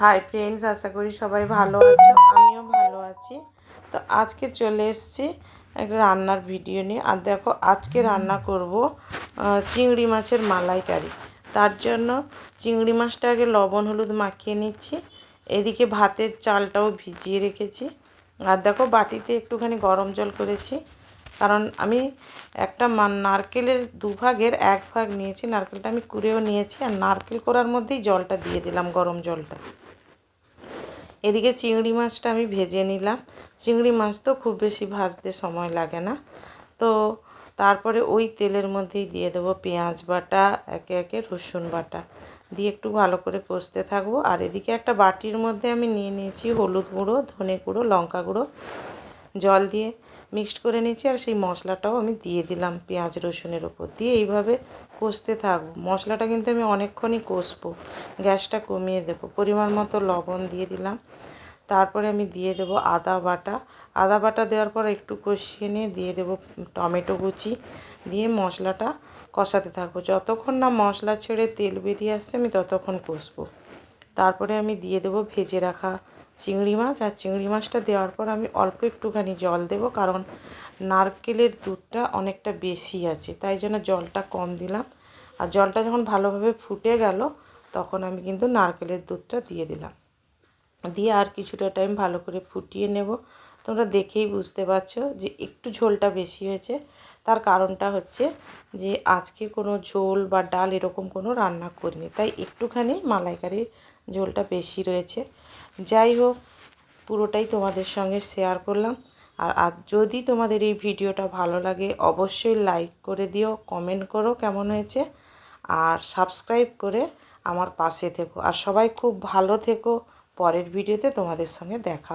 Hi friends আশা করি সবাই ভালো আছো, আমিও ভালো আছি। তো আজকে চলে এসেছি একটা রান্নার ভিডিও নিয়ে। আর দেখো, আজকে রান্না করব চিংড়ি মাছের মালাইকারি। তার জন্য চিংড়ি মাছটাকে লবণ, হলুদ মাখিয়ে নিচ্ছি। এদিকে ভাতের চালটাও ভিজিয়ে রেখেছি। আর দেখো, বাটিতে একটুখানি গরম জল করেছি। কারণ আমি একটা মা- নারকেলের দুভাগের এক ভাগ নিয়েছি। নারকেলটা আমি কুড়েও নিয়েছি। আর নারকেল করার মধ্যেই জলটা দিয়ে দিলাম, গরম জলটা। এদিকে চিংড়ি মাছটা আমি ভেজে নিলাম। চিংড়ি মাছ তো খুব বেশি ভাজতে সময় লাগে না। তো তারপরে ওই তেলের মধ্যেই দিয়ে দেবো পেঁয়াজ বাটা, একে একে রসুন বাটা। দিয়ে একটু ভালো করে কষতে থাকব। আর এদিকে একটা বাটির মধ্যে আমি নিয়ে নিয়েছি হলুদ গুঁড়ো, ধনে গুঁড়ো, লঙ্কা গুঁড়ো। জল দিয়ে মিক্সড করে নিয়েছি আর সেই মশলাটাও আমি দিয়ে দিলাম পেঁয়াজ রসুনের ওপর দিয়ে এইভাবে কষতে থাকব। মশলাটা কিন্তু আমি অনেকক্ষণই কষবো। গ্যাসটা কমিয়ে দেবো। পরিমাণ মতো লবণ দিয়ে দিলাম। তারপরে আমি দিয়ে দেবো আদা বাটা। আদা বাটা দেওয়ার পর একটু কষিয়ে নিয়ে দিয়ে দেবো টমেটো কুচি দিয়ে মশলাটা কষাতে থাকব। যতক্ষণ না মশলা ছেড়ে তেল বেরিয়ে আসছে আমি ততক্ষণ কষবো। তারপরে আমি দিয়ে দেবো ভেজে রাখা চিংড়ি মাছ, আর চিংড়ি মাছটা দেওয়ার পর আমি অল্প একটুখানি জল দেব, কারণ নারকেলের দুধটা অনেকটা বেশি আছে, তাই জন্য জলটা কম দিলাম। আর জলটা যখন ভালোভাবে ফুটে গেল, তখন আমি কিন্তু নারকেলের দুধটা দিয়ে দিলাম। দিয়ে আর কিছুটা টাইম ভালো করে ফুটিয়ে নেব। তোমরা দেখেই বুঝতে পারছ যে একটু ঝোলটা বেশি হয়েছে। তার কারণটা হচ্ছে যে আজকে কোনো ঝোল বা ডাল এরকম কোনো রান্না করিনি। তাই একটুখানি মালাইকারির ঝোলটা বেশি রয়েছে। যাই হোক, পুরোটাই তোমাদের সঙ্গে শেয়ার করলাম। আর আর যদি তোমাদের এই ভিডিওটা ভালো লাগে, অবশ্যই লাইক করে দিও, কমেন্ট করো কেমন হয়েছে। আর সাবস্ক্রাইব করে আমার পাশে থেকো। আর সবাই খুব ভালো থেকো। পরের ভিডিওতে তোমাদের সঙ্গে দেখা।